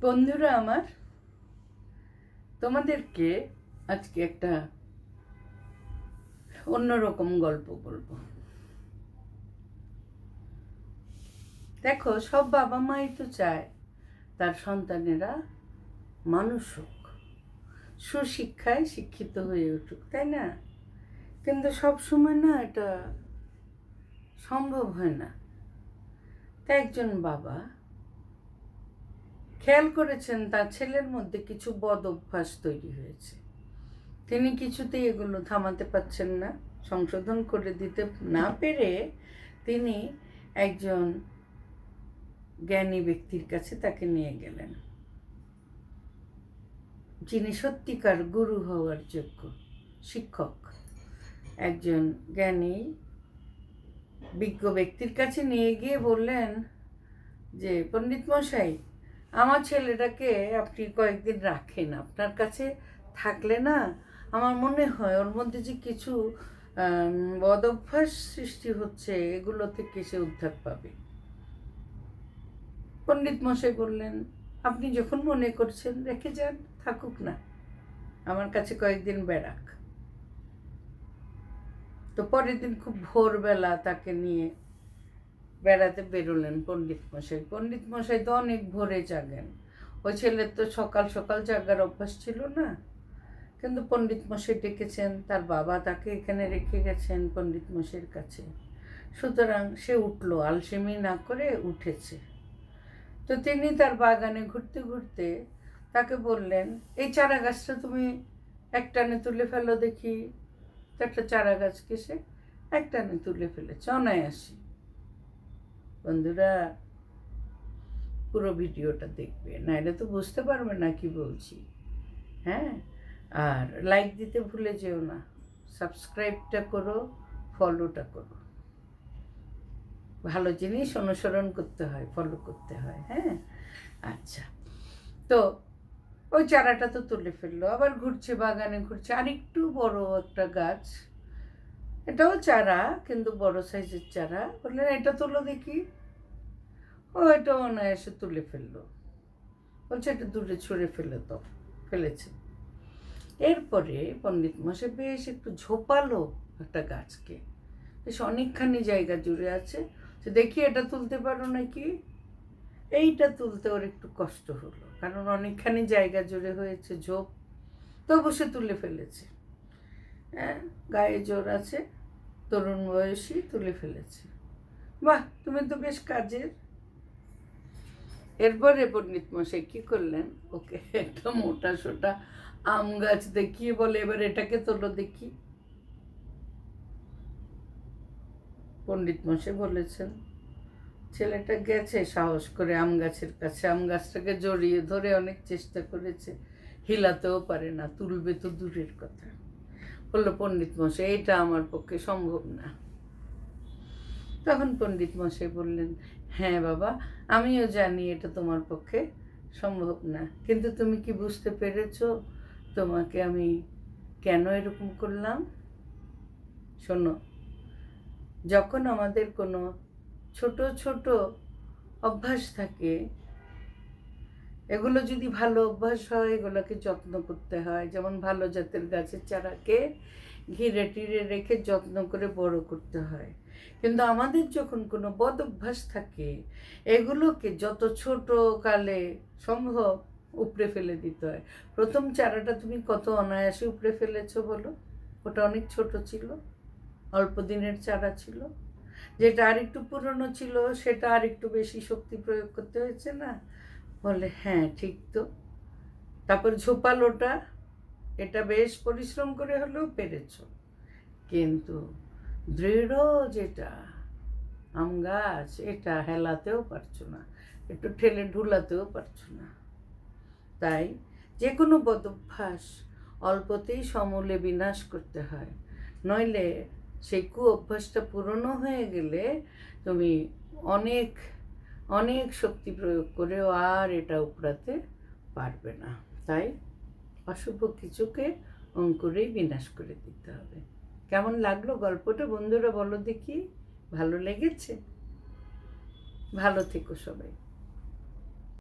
বন্ধুরা আমার, তোমাদেরকে আজকে একটা অন্যরকম গল্প বলব। দেখো, সব বাবা মাই তো চায় তার সন্তানেরা মানুষ হোক, সুশিক্ষায় শিক্ষিত হয়ে উঠুক, তাই না? কিন্তু সব সময় না এটা সম্ভব হয় না। তাই একজন বাবা খেয়াল করেছেন তার ছেলের মধ্যে কিছু বদ অভ্যাস তৈরি হয়েছে। তিনি কিছুতেই এগুলো থামাতে পারছেন না, সংশোধন করে দিতে না পেরে তিনি একজন জ্ঞানী ব্যক্তির কাছে তাকে নিয়ে গেলেন। যিনি সত্যিকার গুরু হওয়ার যোগ্য শিক্ষক, একজন জ্ঞানী বিজ্ঞ ব্যক্তির কাছে নিয়ে গিয়ে বললেন যে পণ্ডিত মশাই আমার ছেলেটাকে আপনি কয়েকদিন রাখেন, আপনার কাছে থাকলে না আমার মনে হয় ওর মধ্যে যে কিছু বদভ্যাস সৃষ্টি হচ্ছে, এগুলো থেকে সে উদ্ধার পাবে। পণ্ডিত মশাই বললেন, আপনি যখন মনে করছেন, রেখে যান, থাকুক না। আমার কাছে কয়েকদিন বেড়াক। তো পরের দিন খুব ভোরবেলা তাকে নিয়ে বেড়াতে বেরোলেন পণ্ডিত মশাই। পণ্ডিত মশাই তো অনেক ভোরে জাগেন। ওই ছেলের তো সকাল সকাল জাগার অভ্যাস ছিল না। কিন্তু পণ্ডিত মশাই ডেকেছেন, তার বাবা তাকে এখানে রেখে গেছেন পণ্ডিত মশাইয়ের কাছে। সুতরাং সে উঠল, আলসেমি না করে উঠেছে। তো তিনি তার বাগানে ঘুরতে ঘুরতে তাকে বললেন, এই চারা গাছটা তুমি একটানে তুলে ফেলো দেখি। একটা চারা গাছকে সে একটানে তুলে ফেলেছে, অনায়াসী। বন্ধুরা, পুরো ভিডিওটা দেখবে। নাইলে তো বুঝতে পারবে না কি বলছি। হ্যাঁ? আর লাইক দিতে ভুলে যেও না। সাবস্ক্রাইবটা করো ফলোটা করো। ভালো জিনিস অনুসরণ করতে হয় ফলো করতে হয় হ্যাঁ? আচ্ছা। তো, ওই চারাটা তো তুলে ফেলল। আবার ঘুরছে, বাগানে ঘুরছে। আর একটু বড় একটা গাছ। এটাও চারা, কিন্তু বড় সাইজের চারা। বললেন, এটা তোলো দেখি। ও এটা অনায়াসে তুলে ফেলল। বলছে এটা দূরে ছুঁড়ে ফেলে তো ফেলেছে। এরপরে পণ্ডিত মশাই বেশ একটু ঝোপালো একটা গাছকে। বেশ অনেকখানি জায়গা জুড়ে আছে। যে দেখি এটা তুলতে পারো নাকি? এইটা তুলতে ওর একটু কষ্ট হলো, কারণ অনেকখানি জায়গা জুড়ে হয়েছে ঝোপ, তবু সে তুলে ফেলেছে। হ্যাঁ গায়ে জোর আছে, তরুণ বয়সী তুলে ফেলেছে। বাহ, তুমি তো বেশ কাজের। এরপরে পণ্ডিত মশাই কি করলেন? ওকে, একটা মোটা সোটা আম গাছ দেখিয়ে বলে, এবার এটাকে তোলো দেখি। পণ্ডিত মশাই বলেছেন, ছেলেটা গেছে, সাহস করে আম গাছের কাছে। আম গাছটাকে জড়িয়ে ধরে অনেক চেষ্টা করেছে, হিলাতেও পারে না, তুলবে তো দূরের কথা। বলল পণ্ডিত মশাই এটা আমার পক্ষে সম্ভব না। তখন পণ্ডিত মশাই বললেন হ্যাঁ বাবা, আমিও জানি এটা তোমার পক্ষে সম্ভব না। কিন্তু তুমি কি বুঝতে পেরেছ তোমাকে আমি কেন এরকম করলাম? শোনো, যখন আমাদের কোনো ছোট ছোট অভ্যাস থাকে এগুলো যদি ভালো অভ্যাস হয়, এগুলোকে যত্ন করতে হয়। যেমন ভালো জাতের গাছের চারাকে ঘিরে টিরে রেখে যত্ন করে বড় করতে হয়। কিন্তু আমাদের যখন কোনো বদ অভ্যাস থাকে, এগুলোকে যত ছোট কালে সম্ভব উপড়ে ফেলে দিতে হয়। প্রথম চারাটা তুমি কত অনায়াসে উপড়ে ফেলেছো বলো? ওটা অনেক ছোট ছিল, অল্প দিনের চারা ছিল। যেটা আর একটু পুরনো ছিল, সেটা আর একটু বেশি শক্তি প্রয়োগ করতে হয়েছে না? বলে হ্যাঁ ঠিক তো। তারপর ঝোপালোটা, এটা বেশ পরিশ্রম করে হলেও পেরেছ। কিন্তু দৃঢ় যেটা, আম গাছ, এটা হেলাতেও পারছ না, একটু ঠেলে ঢুলাতেও পারছ না। তাই যে কোনো বদভ্যাস অল্পতেই সমূলে বিনাশ করতে হয়। নইলে সেই কু অভ্যাসটা পুরনো হয়ে গেলে তুমি অনেক অনেক শক্তি প্রয়োগ করেও আর এটা উপড়াতে পারবে না। তাই অশুভ কিছুকে অঙ্কুরেই বিনাশ করে দিতে হবে। কেমন লাগল গল্পটা বন্ধুরা বলো দেখি? ভালো লেগেছে? ভালো থেকো সবাই।